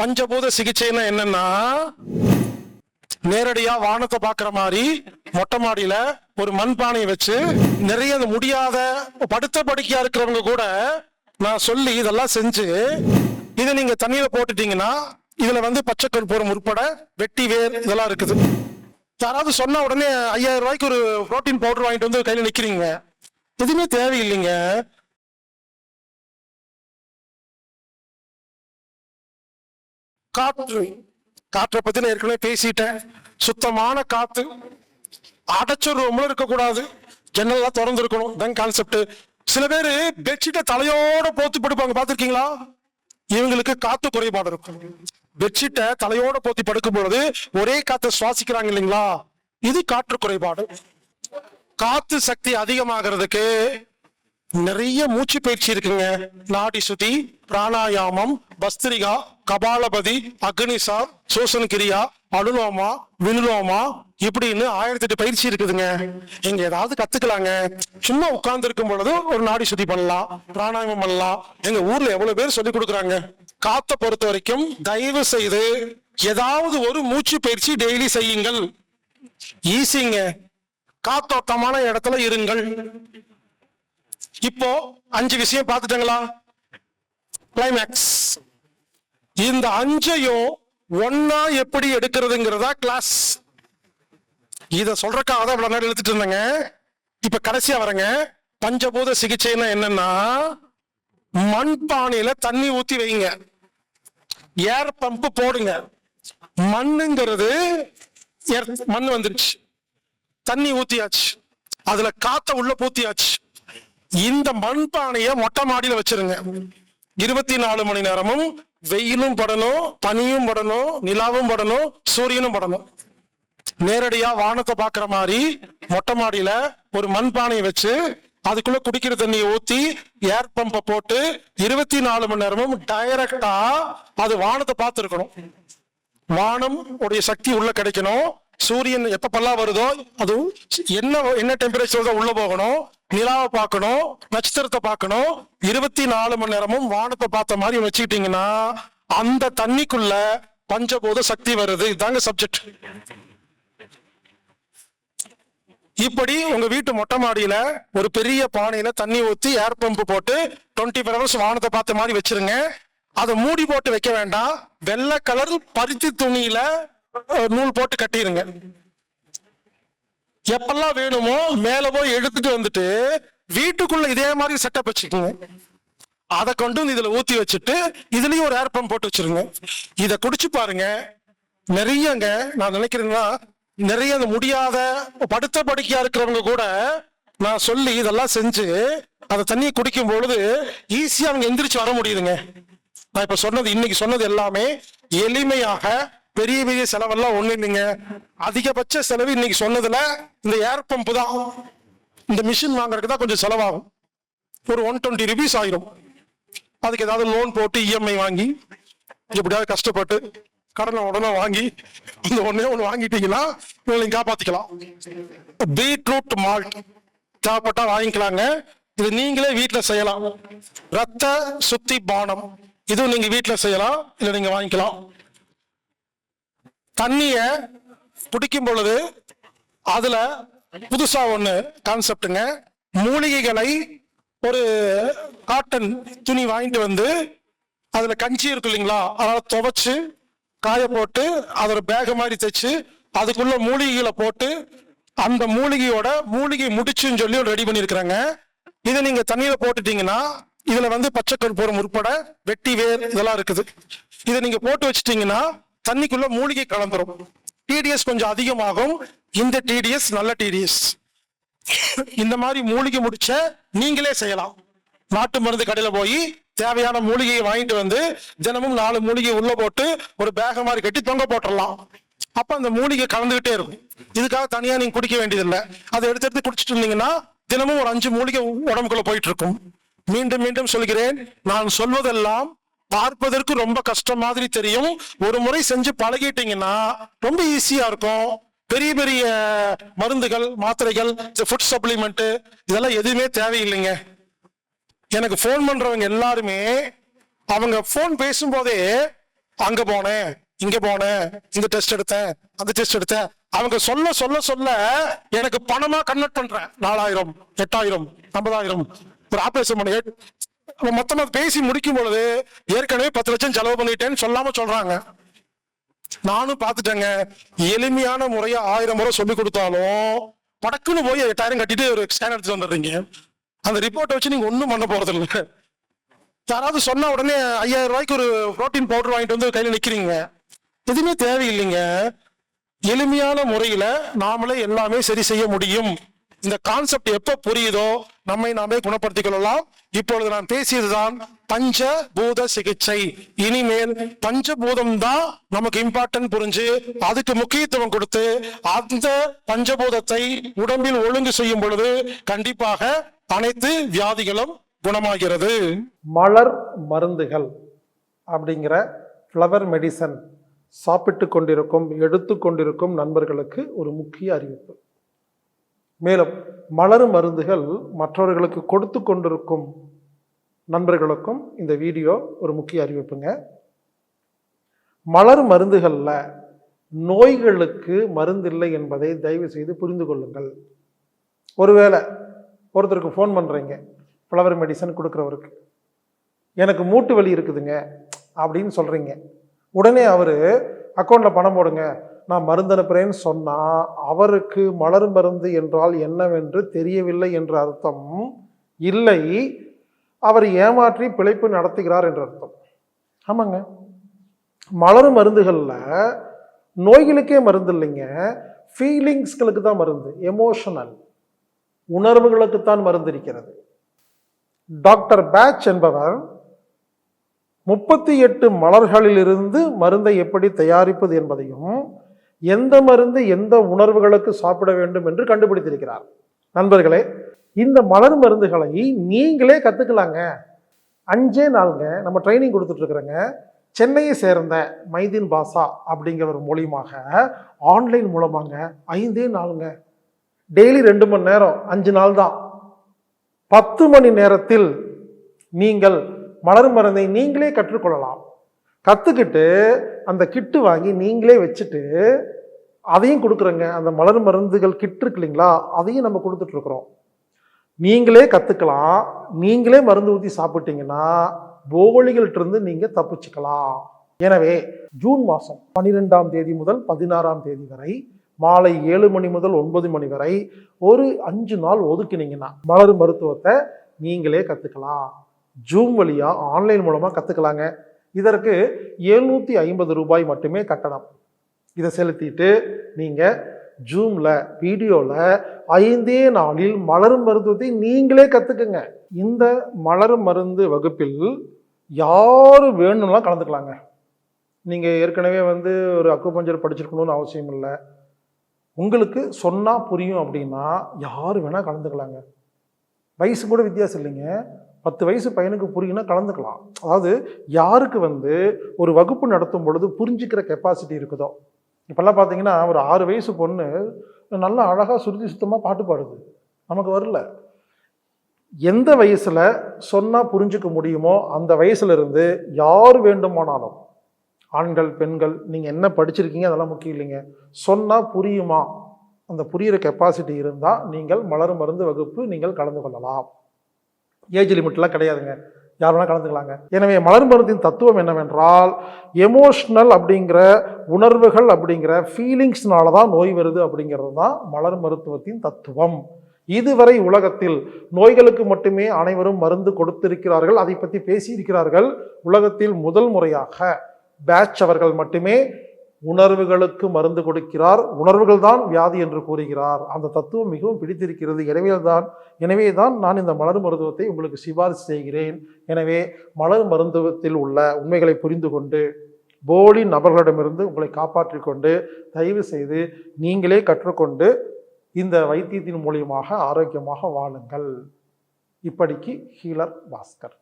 பஞ்சபூத சிகிச்சைன்னா என்னன்னா நேரடியா வானத்தை பாக்குற மாதிரி மொட்டை மாடியில ஒரு மண்பானையை வச்சு நிறைய முடியாத படுத்த படுக்கையா இருக்கிறவங்க கூட நான் சொல்லி இதெல்லாம் செஞ்சு இதை நீங்க தண்ணியில போட்டுட்டீங்கன்னா இதுல வந்து பச்சை கற்பூரம் உட்பட வெட்டி வேர் இதெல்லாம் இருக்குது. யாராவது சொன்ன உடனே ஐயாயிரம் ரூபாய்க்கு ஒரு புரோட்டீன் பவுடர் வாங்கிட்டு வந்து கையில நிக்கிறீங்க. எதுவுமே தேவையில்லைங்க. காற்று காற்றை பத்தி நான் ஏற்கனவே பேசிட்டேன். சுத்தமான காத்து அடைச்ச ரூம்ல இருக்கக்கூடாது. ஜன்னல்லாம் திறந்து இருக்கணும் தான் கான்செப்ட் சில பேர் பெட்ஷீட்டை தலையோட போத்து படுப்பாங்க. பார்த்துருக்கீங்களா? இவங்களுக்கு காத்து குறைபாடு இருக்கும். பெட்ஷீட்டை தலையோட போத்தி படுக்கும் பொழுது ஒரே காத்தை சுவாசிக்கிறாங்க இல்லைங்களா? இது காற்று குறைபாடு. காத்து சக்தி அதிகமாகிறதுக்கு நிறைய மூச்சு பயிற்சி இருக்குங்க. நாடி சுதி பிராணாயாமம் பஸ்திரிகா கபாலபதி அக்னிசா சோசன கிரியா அனுலோமா வினுலோமா இப்படின்னு ஆயிரத்தி எட்டு பயிற்சி இருக்குதுங்க. இங்க ஏதாவது கத்துக்கலாங்க. சும்மா உட்கார்ந்து இருக்கும் பொழுது ஒரு நாடி சுத்தி பண்ணலாம் பிராணாயாமம் பண்ணலாம். எங்க ஊர்ல எவ்வளவு பேர் சொல்லி கொடுக்குறாங்க. காத்த பொறுத்த வரைக்கும் தயவு செய்து ஏதாவது ஒரு மூச்சு பயிற்சி டெய்லி செய்யுங்கள். ஈஸிங்க. காத்தோட்டமான இடத்துல இருங்கள். இப்போ அஞ்சு விஷயம் பார்த்துட்டங்களா? கிளைமேக்ஸ் இந்த அஞ்சையும் ஒன்னா எப்படி எடுக்கிறதுங்கிறதா கிளாஸ் இத சொல்றக்காக தான் இவ்வளவு நேரம் எழுத்துட்டு இருந்தேங்க. இப்ப கடைசியா வரேங்க. பஞ்சபூத சிகிச்சைன்னா என்னன்னா மண்பானையில தண்ணி ஊத்தி வைங்க. ஏர் பம்ப் போடுங்க. மண்ணுங்கிறது மண் வந்துருச்சு. தண்ணி ஊத்தியாச்சு. அதுல காத்த உள்ள பூத்தியாச்சு. இந்த மண்பானைய மொட்டை மாடியில வச்சிருங்க. இருபத்தி நாலு மணி நேரமும் வெயிலும் படணும் பனியும் படணும் நிலாவும் படணும் சூரியனும் படணும். நேரடியா வானத்தை பாக்குற மாதிரி மொட்டை மாடியில ஒரு மண்பானையை வச்சு அதுக்குள்ள குடிக்கிற தண்ணியை ஊத்தி ஏர் பம்பை போட்டு இருபத்தி நாலு மணி நேரமும் டைரக்டா அது வானத்தை பார்த்துருக்கணும். வானம் உடைய சக்தி உள்ள கிடைக்கணும். சூரியன் எப்பப்பெல்லாம் வருதோ அதுவும் என்ன என்ன டெம்பரேச்சர் தான் உள்ள போகணும் நிலாவை பார்க்கணும் நட்சத்திரத்தை பார்க்கணும் இருபத்தி நாலு மணி நேரமும் வானத்தை பார்த்த மாதிரி வச்சுக்கிட்டீங்கன்னா அந்த தண்ணிக்குள்ள பஞ்சபூத சக்தி வருது. இதாங்க சப்ஜெக்ட் இப்படி உங்க வீட்டு மொட்டை மாடியில ஒரு பெரிய பானையில தண்ணி ஊத்தி ஏர் பம்ப் போட்டு டுவெண்ட்டி ஃபோர் ஹவர்ஸ் வானத்தை பார்த்த மாதிரி வச்சிருங்க. அதை மூடி போட்டு வைக்க வேண்டாம். வெள்ளை கலர் பருத்தி துணியில நூல் போட்டு கட்டிடுங்க எப்பெல்லாம் வேணுமோ மேல போய் எடுத்துட்டு வந்துட்டு வீட்டுக்குள்ள இதே மாதிரி செட்டப் வச்சுக்கோங்க. அதை கொண்டு வந்து இதுல ஊத்தி வச்சுட்டு இதுலயும் ஒரு ஏர் பம்ப் போட்டு வச்சிருங்க. இதை குடிச்சு பாருங்க. நிறையங்க நான் நினைக்கிறேன்னா நிறைய அந்த முடியாத படுத்த படுக்கையா இருக்கிறவங்க கூட நான் சொல்லி இதெல்லாம் செஞ்சு அந்த தண்ணியை குடிக்கும் பொழுது ஈஸியா அவங்க எந்திரிச்சு வர முடியுதுங்க. நான் இப்ப சொன்னது இன்னைக்கு சொன்னது எல்லாமே எளிமையாக பெரிய பெரிய செலவெல்லாம் ஒண்ணு இல்லைங்க அதிகபட்ச செலவு இன்னைக்கு சொன்னதுல இந்த ஏர் பம்ப் தான். இந்த மிஷின் வாங்குறதுக்கு தான் கொஞ்சம் செலவாகும். ஒரு ஒன் டுவெண்ட்டி ருபீஸ் ஆயிரும். அதுக்கு ஏதாவது லோன் போட்டு இஎம்ஐ வாங்கி எப்படியாவது கஷ்டப்பட்டு கடனை உடனே வாங்கி இந்த ஒன்னே ஒன்று வாங்கிட்டீங்கன்னா உங்களை காப்பாத்திக்கலாம். Beetroot malt. தேவைப்பட்டா வாங்கிக்கலாங்க. இது நீங்களே வீட்டில் செய்யலாம். ரத்த சுத்தி பானம். இதுவும் நீங்க வீட்டில் செய்யலாம் இல்லை நீங்க வாங்கிக்கலாம். தண்ணியை பிடிக்கும் பொழுது அதுல புதுசா ஒண்ணு கான்செப்டுங்க மூலிகைகளை ஒரு காட்டன் துணி வாங்கிட்டு வந்து அதுல கஞ்சி இருக்கு இல்லைங்களா அதனால துவைச்சு காய போட்டு அதை ஒரு பேக மாதிரி தைச்சு அதுக்குள்ள மூலிகைகளை போட்டு அந்த மூலிகையோட மூலிகை முடிச்சுன்னு சொல்லி ரெடி பண்ணியிருக்கிறாங்க இதை நீங்க தண்ணியில போட்டுட்டீங்கன்னா இதுல வந்து பச்சை கற்பூரம் உட்பட வெட்டி வேர் இதெல்லாம் இருக்குது. இதை நீங்க போட்டு வச்சிட்டீங்கன்னா தண்ணிக்குள்ள மூலிகை கலந்துரும். டிடிஎஸ் கொஞ்சம் அதிகமாகும். இந்த டிடிஎஸ் நல்ல டிடிஎஸ் இந்த மாதிரி மூலிகை முடிச்ச நீங்களே செய்யலாம். நாட்டு மருந்து கடையில போய் தேவையான மூலிகையை வாங்கிட்டு வந்து தினமும் நாலு மூலிகை உள்ள போட்டு ஒரு பேக மாதிரி கட்டி தொங்க போட்டுடலாம் அப்ப அந்த மூலிகை கலந்துகிட்டே இருக்கும். இதுக்காக தனியா நீங்க குடிக்க வேண்டியதில்லை. அதை எடுத்து எடுத்து குடிச்சிட்டு இருந்தீங்கன்னா தினமும் ஒரு அஞ்சு மூலிகை உடம்புக்குள்ள போயிட்டு இருக்கும். மீண்டும் மீண்டும் சொல்கிறேன். நான் சொல்வதெல்லாம் பார்ப்பதற்கு ரொம்ப கஷ்டம் மாதிரி தெரியும். ஒரு முறை செஞ்சு பழகிட்டீங்கன்னா ரொம்ப ஈஸியா இருக்கும். பெரிய பெரிய மருந்துகள் மாத்திரைகள் ஃபுட் சப்ளிமெண்ட் இதெல்லாம் எதுவுமே தேவையில்லைங்க. எனக்கு ஃபோன் பண்றவங்க எல்லாருமே அவங்க ஃபோன் பேசும்போதே அங்க போனேன் இங்க போனேன் இந்த டெஸ்ட் எடுத்தேன் அந்த டெஸ்ட் எடுத்தேன். அவங்க சொல்ல சொல்ல சொல்ல எனக்கு பணமா கன்வெர்ட் பண்றேன். நாலாயிரம் எட்டாயிரம் ஐம்பதாயிரம். ஒரு ஆபரேஷன் பண்ண அப்ப மொத்தமா பேசி முடிக்கும் பொழுது ஏற்கனவே பத்து லட்சம் செலவு பண்ணிட்டேன்னு சொல்லாம சொல்றாங்க. நானும் பார்த்துட்டேங்க. எளிமையான முறையை ஆயிரம் முறை சொல்லி கொடுத்தாலும் படக்குன்னு போய் எட்டாயிரம் கட்டிட்டு ஒரு ஸ்கேன் எடுத்து வந்துடுறீங்க. அந்த ரிப்போர்ட்டை வச்சு நீங்க ஒன்றும் பண்ண போறது இல்லை. யாராவது சொன்ன உடனே ஐயாயிரம் ரூபாய்க்கு ஒரு புரோட்டீன் பவுடர் வாங்கிட்டு வந்து கையில் நிற்கிறீங்க எதுவுமே தேவையில்லைங்க. எளிமையான முறையில நாமளே எல்லாமே சரி செய்ய முடியும். இந்த கான்செப்ட் எப்ப புரியுதோ நம்மை நாமே குணப்படுத்திக் கொள்ளலாம் இப்பொழுது நான் பேசியதுதான் பஞ்ச பூத சிகிச்சை. இனிமேல் பஞ்சபூதம் தான் நமக்கு இம்பார்ட்டன்ட் புரிஞ்சு அதுக்கு முக்கியத்துவம் கொடுத்து அந்த பஞ்சபூதத்தை உடம்பில் ஒழுங்கு செய்யும் பொழுது கண்டிப்பாக அனைத்து வியாதிகளும் குணமாகிறது. மலர் மருந்துகள் அப்படிங்கிற ஃப்ளவர் மெடிசன் சாப்பிட்டு கொண்டிருக்கும் எடுத்து கொண்டிருக்கும் நண்பர்களுக்கு ஒரு முக்கிய அறிவிப்பு. மேலும் மலரும் மருந்துகள் மற்றவர்களுக்கு கொடுத்து கொண்டிருக்கும் நண்பர்களுக்கும் இந்த வீடியோ ஒரு முக்கிய அறிவிப்புங்க. மலர் மருந்துகளில் நோய்களுக்கு மருந்தில்லை என்பதை தயவு செய்து புரிந்து கொள்ளுங்கள். ஒருவேளை ஒருத்தருக்கு ஃபோன் பண்ணுறீங்க ஃப்ளவர் மெடிசன் கொடுக்குறவருக்கு. எனக்கு மூட்டு வலி இருக்குதுங்க அப்படின்னு சொல்கிறீங்க உடனே அவர் அக்கௌண்ட்டில் பணம் போடுங்க நான் மருந்து அனுப்புகிறேன்னு சொன்னால் அவருக்கு மலர் மருந்து என்றால் என்னவென்று தெரியவில்லை என்ற அர்த்தம். இல்லை அவர் ஏமாற்றி பிழைப்பு நடத்துகிறார் என்ற அர்த்தம். ஆமாங்க. மலர் மருந்துகளில் நோய்களுக்கே மருந்து இல்லைங்க. ஃபீலிங்ஸ்களுக்கு தான் மருந்து. எமோஷனல் உணர்வுகளுக்குத்தான் மருந்து இருக்கிறது. டாக்டர் பேட்ச் என்பவர் முப்பத்தி எட்டு மலர்களிலிருந்து மருந்தை எப்படி தயாரிப்பது என்பதையும் எந்த மருந்து எந்த உணர்வுகளுக்கு சாப்பிட வேண்டும் என்று கண்டுபிடித்திருக்கிறார். நண்பர்களே இந்த மலர் மருந்துகளை நீங்களே கற்றுக்கலாங்க அஞ்சே நாளுங்க நம்ம ட்ரைனிங் கொடுத்துட்ருக்குறேங்க. சென்னையை சேர்ந்த மைதீன் பாசா அப்படிங்கிற ஒரு மூலியமாக ஆன்லைன் மூலமாங்க ஐந்தே நாளுங்க. டெய்லி ரெண்டு மணி நேரம் அஞ்சு நாள் தான். பத்து மணி நேரத்தில் நீங்கள் மலர் மருந்தை நீங்களே கற்றுக்கொள்ளலாம். கற்றுக்கிட்டு அந்த கிட்டு வாங்கி நீங்களே வச்சுட்டு அதையும் கொடுக்குறோங்க. அந்த மலர் மருந்துகள் கிட் இருக்கு இல்லைங்களா? அதையும் நம்ம கொடுத்துட்ருக்குறோம் நீங்களே கற்றுக்கலாம் நீங்களே மருந்து ஊற்றி சாப்பிட்டீங்கன்னா போகலிகள்கிட்ட நீங்கள் தப்பிச்சுக்கலாம். எனவே ஜூன் மாதம் பன்னிரெண்டாம் தேதி முதல் பதினாறாம் தேதி வரை மாலை ஏழு மணி முதல் ஒன்பது மணி வரை ஒரு அஞ்சு நாள் ஒதுக்கினீங்கன்னா மலர் மருத்துவத்தை நீங்களே கற்றுக்கலாம் ஜூம் வழியாக ஆன்லைன் மூலமாக கற்றுக்கலாங்க இதற்கு எழுநூற்றி ஐம்பது ரூபாய் மட்டுமே கட்டணம். இதை செலுத்திட்டு நீங்கள் ஜூமில் வீடியோவில் ஐந்தே நாளில் மலர் மருத்துவத்தை நீங்களே கற்றுக்குங்க இந்த மலர் மருந்து வகுப்பில் யார் வேணும்னா கலந்துக்கலாங்க. நீங்கள் ஏற்கனவே வந்து ஒரு அக்குபஞ்சர் படிச்சிருக்கணும்னு அவசியம் இல்லை. உங்களுக்கு சொன்னால் புரியும் அப்படின்னா யார் வேணால் கலந்துக்கலாங்க. வயசு கூட வித்தியாசம் இல்லைங்க. பத்து வயசு பையனுக்கு புரியுன்னா கலந்துக்கலாம். அதாவது யாருக்கு வந்து ஒரு வகுப்பு நடத்தும் பொழுது புரிஞ்சுக்கிற கெப்பாசிட்டி இருக்குதோ? இப்போல்லாம் பார்த்தீங்கன்னா ஒரு ஆறு வயசு பொண்ணு நல்லா அழகாக சுருதி சுத்தமாக பாட்டு பாடுது. நமக்கு வரல. எந்த வயசில் சொன்னால் புரிஞ்சுக்க முடியுமோ அந்த வயசுலேருந்து யார் வேண்டுமானாலும் ஆண்கள் பெண்கள் நீங்கள் என்ன படிச்சிருக்கீங்க அதெல்லாம் முக்கியம் இல்லைங்க. சொன்னால் புரியுமா? அந்த புரியிற கெப்பாசிட்டி இருந்தால் நீங்கள் மலர் மருந்து வகுப்பு நீங்கள் கலந்து கொள்ளலாம். ஏஜ் லிமிட்லாம் கிடையாதுங்க. யார் வேணால் கலந்துக்கலாங்க. எனவே மலர் மருந்தின் தத்துவம் என்னவென்றால் எமோஷ்னல் அப்படிங்கிற உணர்வுகள் அப்படிங்கிற ஃபீலிங்ஸ்னால தான் நோய் வருது அப்படிங்கிறது தான் மலர் மருத்துவத்தின் தத்துவம். இதுவரை உலகத்தில் நோய்களுக்கு மட்டுமே அனைவரும் மருந்து கொடுத்திருக்கிறார்கள் அதை பற்றி பேசியிருக்கிறார்கள். உலகத்தில் முதல் முறையாக பேட்ச் அவர்கள் மட்டுமே உணர்வுகளுக்கு மருந்து கொடுக்கிறார். உணர்வுகள் தான் வியாதி என்று கூறுகிறார். அந்த தத்துவம் மிகவும் பிடித்திருக்கிறது. எனவே தான் எனவே தான் நான் இந்த மலர் மருத்துவத்தை உங்களுக்கு சிபாரிசு செய்கிறேன். எனவே மலர் மருத்துவத்தில் உள்ள உண்மைகளை புரிந்து கொண்டு போலி நபர்களிடமிருந்து உங்களை காப்பாற்றி கொண்டு தயவு செய்து நீங்களே கற்றுக்கொண்டு இந்த வைத்தியத்தின் மூலியமாக ஆரோக்கியமாக வாழுங்கள். இப்படிக்கு ஹீலர் பாஸ்கர்.